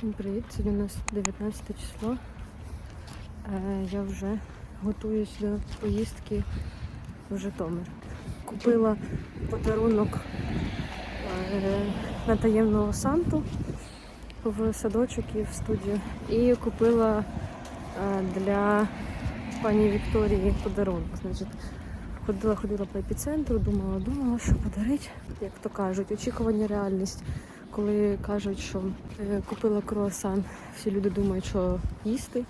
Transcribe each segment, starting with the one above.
Всім привіт! Сьогодні у нас 19 число. Е, я вже готуюсь до поїздки в Житомир. Купила подарунок е, на таємного Санту в садочок і в студію. І купила е, для пані Вікторії подарунок. Значить, ходила, ходила по епіцентру, думала, думала, що подарити, як то кажуть, очікування реальність. Коли кажуть, що е, купила круасан, всі люди думають, що їсти.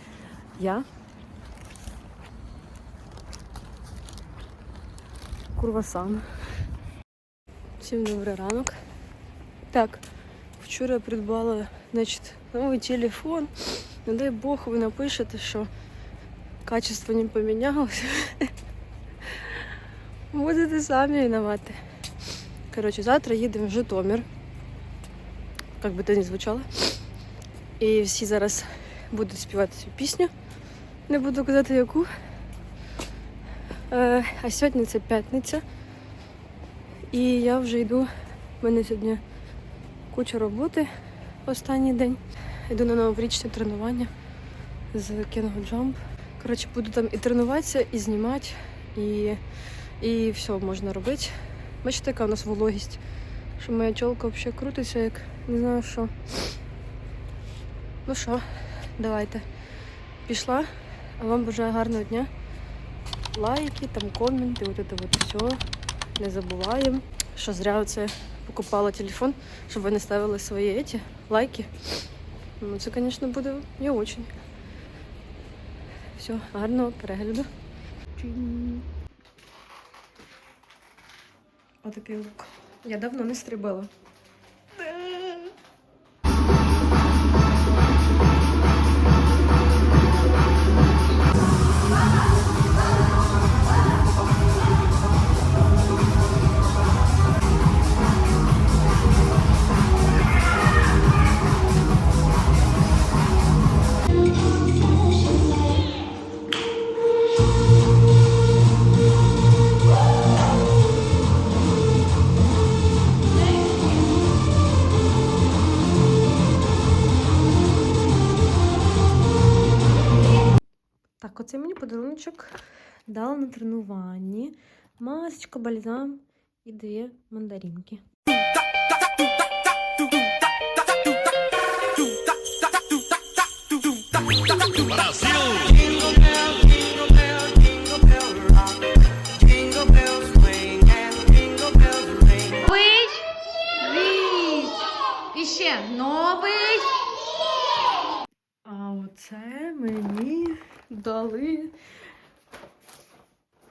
Я круасан. Всім добрий ранок. Так, вчора я придбала значить, новий телефон. Не дай Бог, ви напишете, що качество не помінялося. Будете самі винувати. Коротше, завтра їдемо в Житомир. Як би це не звучало. І всі зараз будуть співати цю пісню. Не буду казати яку. Е, а сьогодні це п'ятниця. І я вже йду. У мене сьогодні куча роботи останній день. Йду на новорічне тренування з Kengo Jump. Коротше, буду там і тренуватися, і знімати, і, і все можна робити. Бачите, яка у нас вологість, що моя чолка взагалі крутиться, як не знаю що. Ну що, давайте. Пішла. А вам бажаю гарного дня. Лайки, там коменти, от це от все. Не забуваємо. Що зря оце покупала телефон, щоб ви не ставили свої еті, лайки. Ну, це, звісно, буде не очень. Все, гарного перегляду. Отакий лук. Я давно не стрибала. мені подаруночок дали на тренуванні. Масочка, бальзам і дві мандаринки. Новий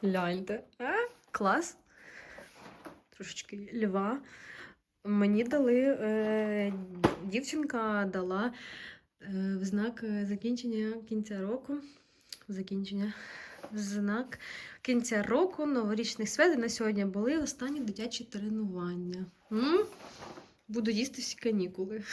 Гляньте. А? Клас. Трошечки льва. Мені дали, е, дівчинка дала е, в знак закінчення кінця року. Закінчення. В знак кінця року новорічних свят. На сьогодні були останні дитячі тренування. М? Буду їсти всі канікули.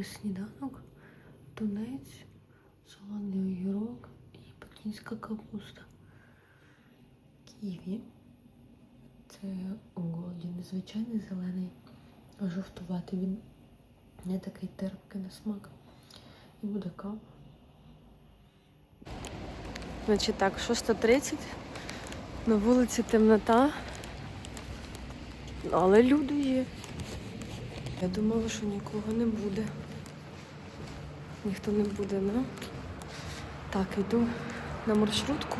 Отакий сніданок. Тунець, солоний огірок і пекінська капуста. Ківі. Це голді, незвичайний зелений, а жовтуватий він не такий терпкий на смак. І буде кава. Значить так, 6.30. На вулиці темнота. Але люди є. Я думала, що нікого не буде. Ніхто не буде, ну. Так, йду на маршрутку,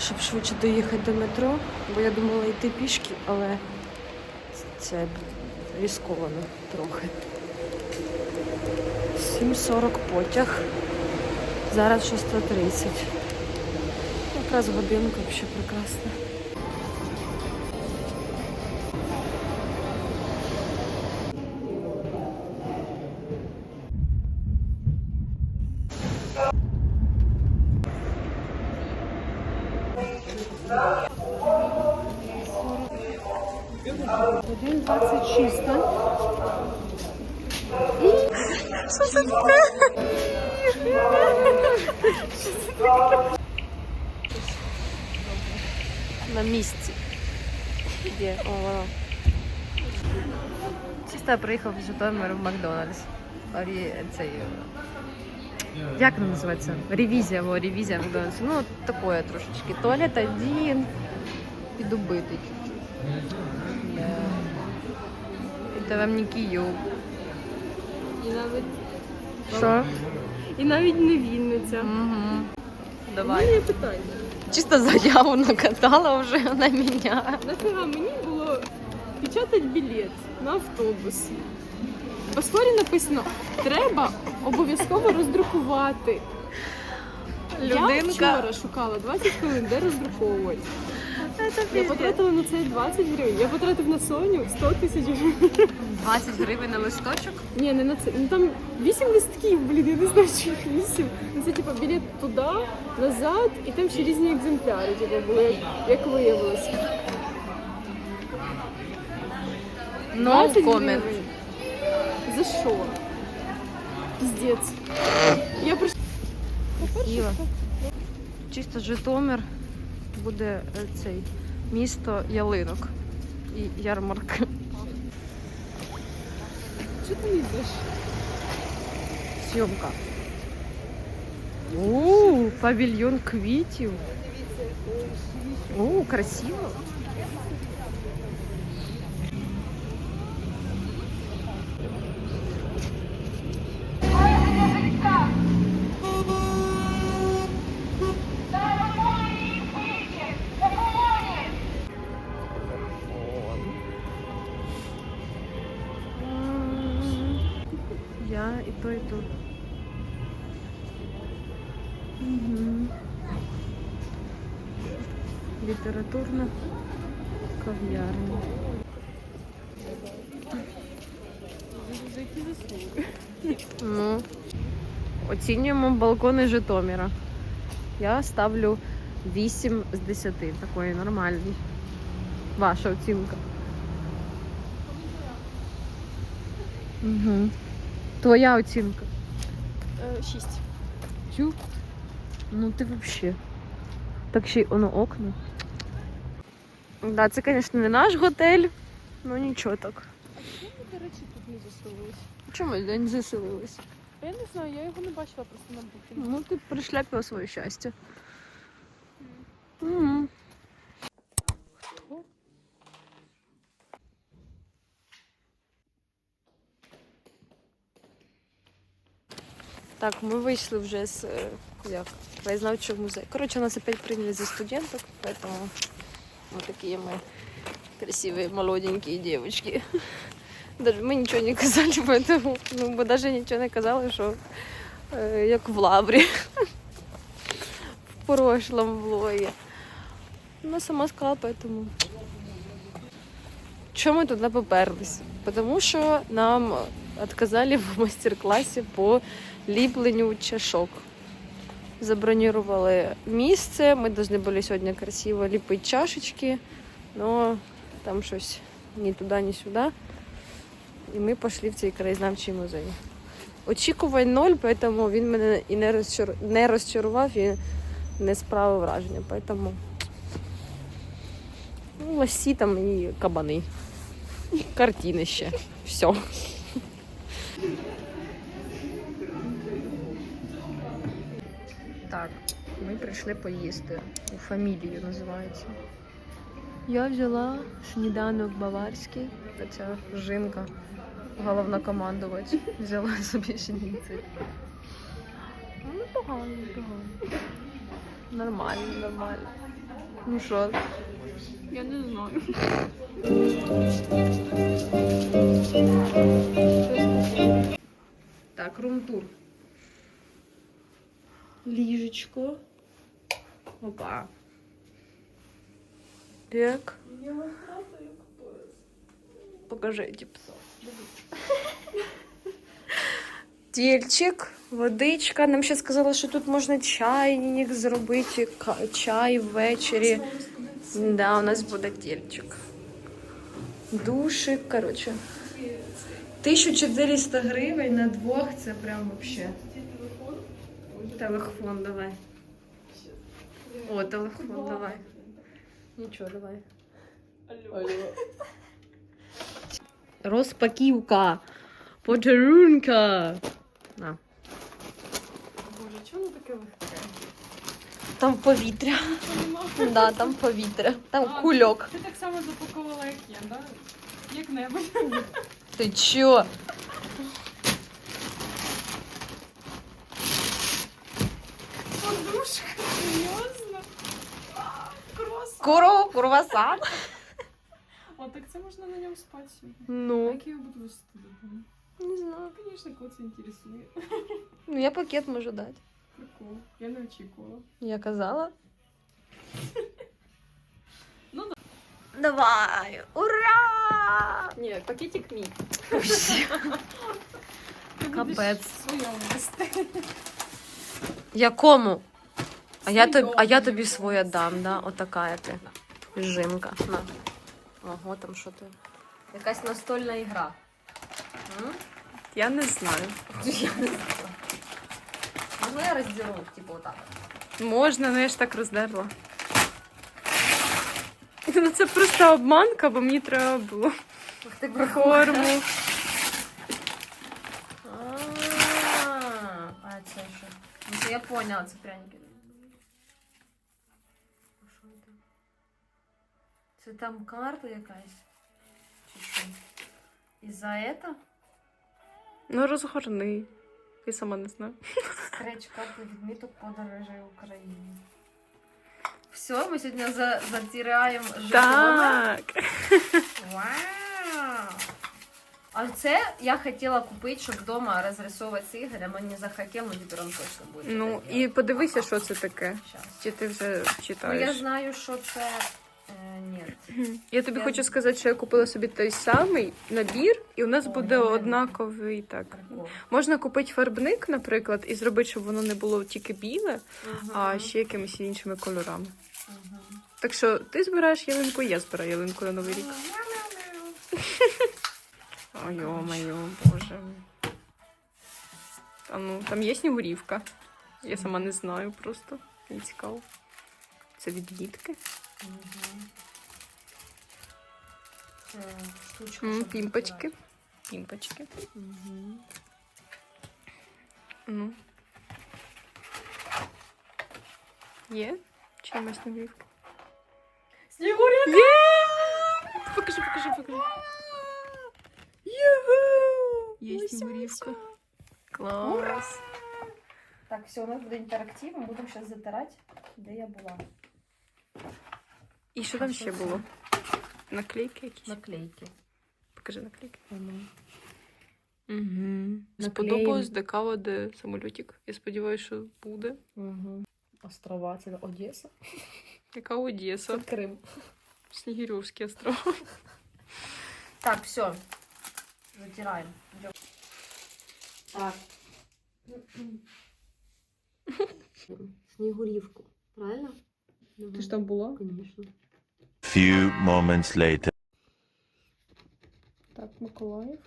щоб швидше доїхати до метро, бо я думала йти пішки, але це різковано трохи. 7.40 потяг. Зараз 6.30. Якраз годинка взагалі прекрасна. На місці. Де? О, воно. Чисто я приїхав з Житомира в Макдональдс. Орі... Цей... е, Як воно називається? Ревізія, во, ревізія Макдональдс. Ну, таке трошечки. Туалет один. Піду бити чуть-чуть. Вам не Київ. І навіть, Що? і навіть не Вінниця. Угу. У Давай. мене є питання. Чисто заяву накатала вже на мене. Нафіга мені було печатати білет на автобус. В паспорі написано, треба обов'язково роздрукувати. Я Людинка. вчора шукала 20 хвилин, де роздруковувати. Я потратила на це 20 гривень. Я потратив на Соню 100 тисяч гривень. 20 гривень на листочок. Ні, не на це. Ну там 8 листків, блін, я не знаю, чи їх 8. Ну, Це типу білет туди, назад, і там ще різні екземпляри, типу, були, як, як виявилося. No 20 comment. гривень. За що? Піздець. Я прийшла. Києва. Чисто Житомир Буде е, цей місто ялинок і ярмарк. Чого ти їдеш? Зйомка. У, павільйон квітів. О, красиво. Літературна кав'ярня. Ну, оцінюємо балкони Житомира. Я ставлю 8 з 10. Такої нормальний. Ваша оцінка. Угу. Твоя оцінка. Е, Шість. Чу? Ну ти вообще. Так ще й воно окна. Да, це, звісно, не наш готель, ну нічого так. Чому ми, до речі, тут не заселились? Чому я не заселилась? Я не знаю, я його не бачила просто на букінгу. Ну, ти пришляпила своє щастя. Угу. Так, ми вийшли вже з е, як, краєзнавчого музею. Коротше, нас опять прийняли за студенток, поэтому вот такие мы красивые молоденькие девочки. Даже мы ничего не казали, поэтому ну, ми даже нічого не казали, що е, як в лаврі в прошлом влогі. Вона сама сказала, поэтому. Чому ми туди поперлись? Тому що нам отказали в майстер-класі по ліпленню чашок. Забронировали місце, ми повинні були сьогодні красиво ліпити чашечки, але там щось ні туди, ні сюди. І ми пішли в цей краєзнавчий музей. Очікувань ноль, тому він мене і не, розчар... не розчарував, і не справив враження. Поэтому ну, лосі там і кабани. Картини ще. Все. Так, ми прийшли поїсти. У фамілію називається. Я взяла сніданок баварський. Та ця жінка, головнокомандувач, взяла собі шніцель. Ну, непогано, непогано. Нормально, нормально. Ну що, Я не знаю. Так, рум-тур. Ліжечко. Опа. Так. Покажите пса. Тільчик, водичка. Нам ще сказали, що тут можна чайник зробити, чай ввечері. Да, у нас буде тільчик. Душик, коротше. 1400 гривень на двох, це прям вообще. Телефон давай. О, телефон давай. Нічого, давай. Алло. Розпаківка. Подарунка. На. Боже, чого воно таке легке? Там повітря. Да, там повітря. Там А, кульок. Ти так само запакувала, як я, да? Як небудь. Ти чо? Крос. Куро, курвасан. О, так це можна на ньому спати сьогодні. А Ну, як я його буду висити? не знаю. Звісно, кого це інтересує. Ну, я пакет можу дати. Прикол. Я не очікувала. Я казала. Ну да. Давай! Ура! Ні, пакетик мій. Капець. Своєму вести. Якому? А я, тобі, а я тобі своє дам, да? Отака ти. Жимка. На. Ого, там що ти? Якась настольна ігра. М? Я не знаю. Я не знаю. Можна я роздеру, типу, отак? Можна, ну я ж так роздерла. Ну це просто обманка, бо мені треба було Ух ти, форму. А, А це що? Ну це я поняла, це пряники. А що це? Це там карта якась? Чи що? І за это? Ну розгорни. Я сама не знаю. Скреч карти відміток подорожей України. Все, ми сьогодні за, затираємо. Так. Вау! А це я хотіла купити, щоб вдома розрисовувати з Ігорем, а не захотів, ну тепер точно буде. Ну це і подивися, що це таке. Щас. Чи ти вже Ну, я читаєш? знаю, що це. Е, ні. Я тобі хочу сказати, що я купила собі той самий набір, і у нас буде однаковий так. Можна купити фарбник, наприклад, і зробити, щоб воно не було тільки біле, а ще якимись іншими кольорами. Так що ти збираєш ялинку, я збираю ялинку на новий рік. Ой, ё-моё, боже. А ну, там є снігурівка. Я сама не знаю просто. Мені цікаво. Це від дітки. Мгм. Це штучка. М, щоб Пімпочки. збирати. Пімпочки. Мгм. Ну. Є? Чи нема снігурівки? Снігуря! Є! Покажи, покажи, покажи. Є снігурівка. Клас. Так, все, у нас буде інтерактив, ми будемо зараз затирати, де я була. І що там ще було? Наклейки якісь? Наклейки. Покажи наклейки. Угу. Сподобалось, декава, де самолітик. Я сподіваюся, що буде. Угу. Острова, це Одеса. Яка Одеса. Крим. Снігирьовські острова. Так, все. Затираем. Идем. Так. Снегурівку. Правильно? Ти ж там була? Конечно. Few moments later. Так, Миколаїв.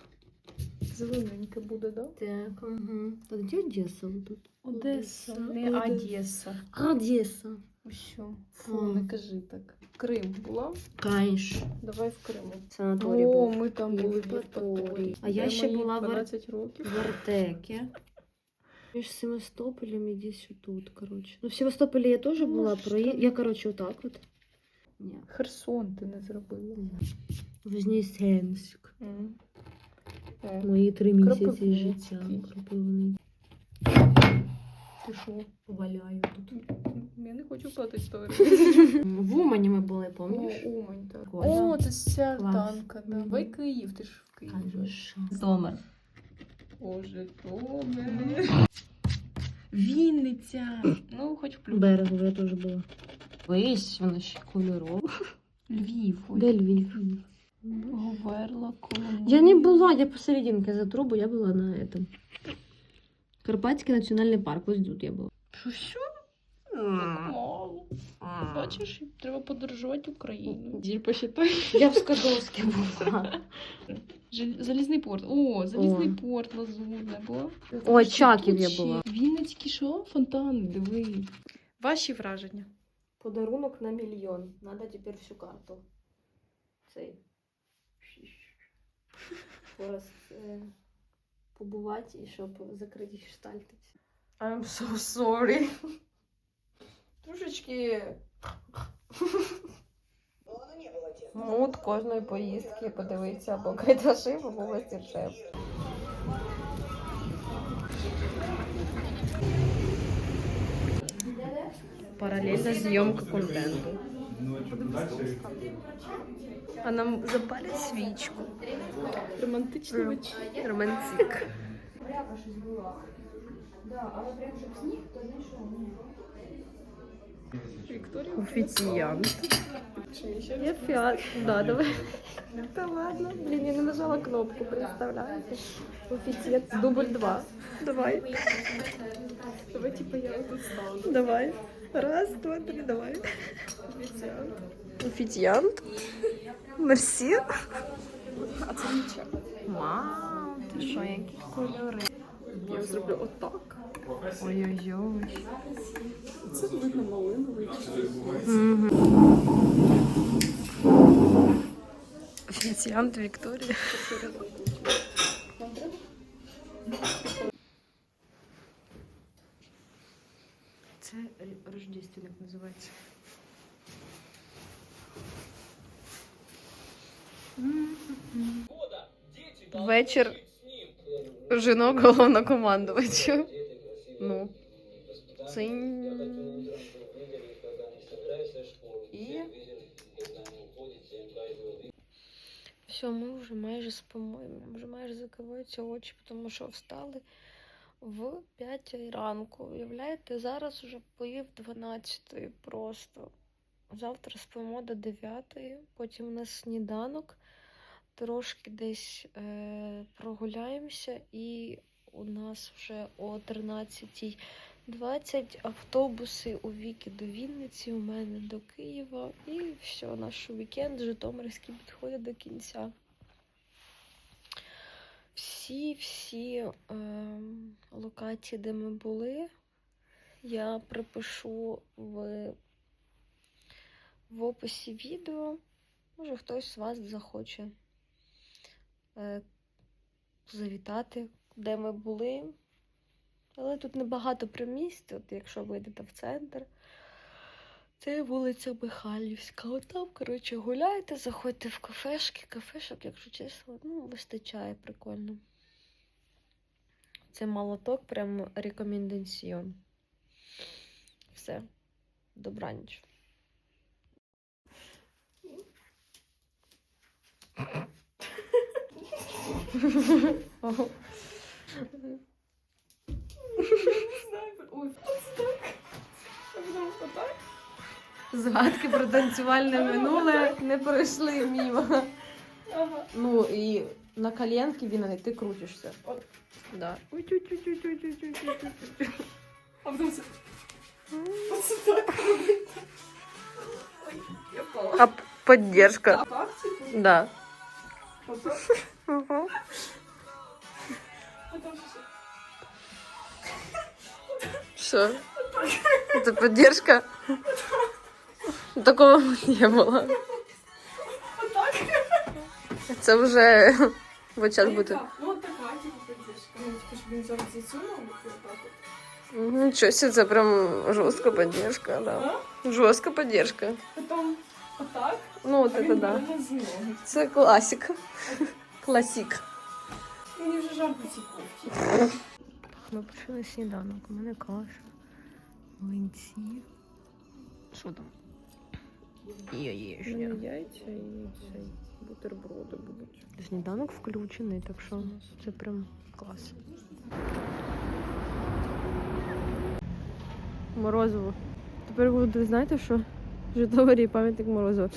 Зелененьке буде, да? Так, угу. Так, где Одесса тут? Одеса, не Одеса. Одесса. Що? Фу, не кажи так. Крим була? Конечно. Давай в Криму. Санаторій О, був. ми там були в Євпаторії. А я ще мої була в Ар- 12 років. В Артеке. Між Севастополем і десь тут, короче. Ну, в Севастополі я теж була, про... я, короче, отак от. Ні. Херсон ти не зробила. Вознесенськ. М. Е, Мої три місяці життя. Кропивний. Ти що? Валяю тут. Я не хочу платити історію. В Умані ми були, О, пам'ятаєш? Умань, так. О, це ця Клас. танка, да. Ви Київ, ти ж в Києві. Домер. Боже, Житомир. Вінниця. Ну, хоч плюс. Берегу я теж була. Вись, вона ще кольорова. Львів. ой. Де Львів? Говерла, Коломия. Я не була, я посерединке за трубу, я була на этом. Карпатський національний парк, ось тут я була. Що, що? Так мало. Бачиш, треба подорожувати Україну. Діль посчитай. Я в Скадовській була. Жел- Залізний порт. О, залізний порт, лазурне було. О, Чаків я була. Вінницькі що? Фонтани, диви. Ваші враження. Подарунок на мільйон. Надо тепер всю карту. Цей. Зараз е, побувати і щоб закриті гештальти. I'm so sorry. Трошечки. Мут кожної поїздки подивитися або Кайдашив, або Мастер-шеф. Паралельно зйомка контенту. А нам запалять свічку. Романтичний вечір. Романтик. Вікторія. Офіціант. Я фіат. Да, давай. Та ладно. Блін, я не нажала кнопку, представляєте? Офіціант. Дубль два. Давай. Давай, типа, я тут стану. Давай. Раз, два, три, давай. Офіціант. Офіціант. Мерсі. А це нічого. Вау, ти що, які кольори? Я зроблю отак. Ой-ой-ой. Це видно малиновий. Офіціант Вікторія. Рождественник називається. Вечір жінок головнокомандувача. Ну. Цинь. І... Все, ми вже майже спимо, вже майже закриваються очі, тому що встали в 5 ранку. Уявляєте, зараз вже поїв 12 просто. Завтра спимо до 9, потім у нас сніданок, трошки десь е, прогуляємося, і у нас вже о 13 20 автобуси у Віки до Вінниці, у мене до Києва. І все, наш вікенд Житомирський підходить до кінця. Всі всі ем, локації, де ми були, я припишу в, в описі відео. Може, хтось з вас захоче е, завітати, де ми були. Але тут небагато примість, от якщо вийдете в центр. Це вулиця Михайлівська. От там, коротше, гуляйте, заходьте в кафешки. Кафешок, якщо чесно, ну, вистачає прикольно. Це молоток, прям рекомендаціон. Все. Добраніч. Ой, це так. Буду отак. Згадки про танцювальне минуле не пройшли мімо. Ну і на коленки він, ти крутишся. Да. А потім це. Оце так робити. Ой, я впала. А поддержка. Да. Угу. Що? Це поддержка? Такого не було. Це вже в час буде. Ну, от така, типу, поддержка. Ну, типу, щоб він зараз. Нічого себе, це прям жорстка поддержка, да. Жорстка поддержка. Потім отак, Ну, от це да. Це класика. Класік. Мені вже жарко ці кофті. Ми на сніданок, у мене каша, млинці. Що там? Яєчня. яйця і цей бутерброди будуть. Сніданок включений, так що це прям клас. Морозиво. Тепер буде, знаєте що? В Житомирі пам'ятник морозиво.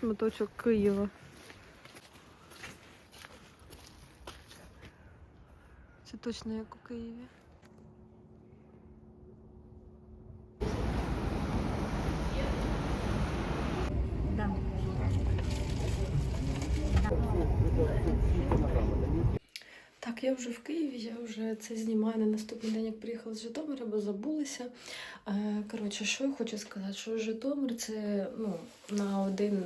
шматочок Києва. Точно як у Києві. Так, я вже в Києві, я вже це знімаю на наступний день, як приїхала з Житомира, бо забулася. Е, Коротше, що я хочу сказати, що Житомир це ну, на один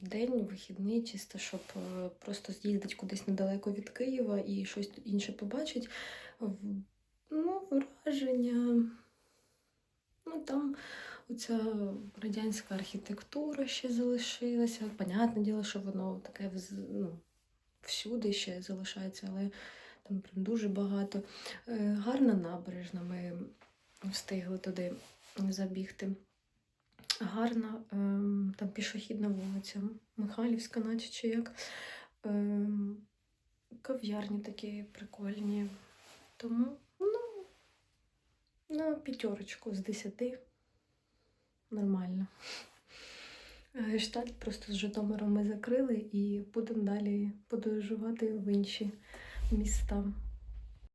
день вихідний, чисто, щоб е, просто з'їздити кудись недалеко від Києва і щось інше побачити. Ну, враження. Ну, там оця радянська архітектура ще залишилася. Понятне діло, що воно таке ну, всюди ще залишається, але там прям дуже багато. Е, Гарна набережна, ми встигли туди забігти. Гарна, ем, там пішохідна вулиця, Михайлівська, наче чи як. Ем, кав'ярні такі прикольні. Тому, ну, на п'ятерочку з десяти. Нормально. Е, Штат просто з Житомиром ми закрили і будемо далі подорожувати в інші міста.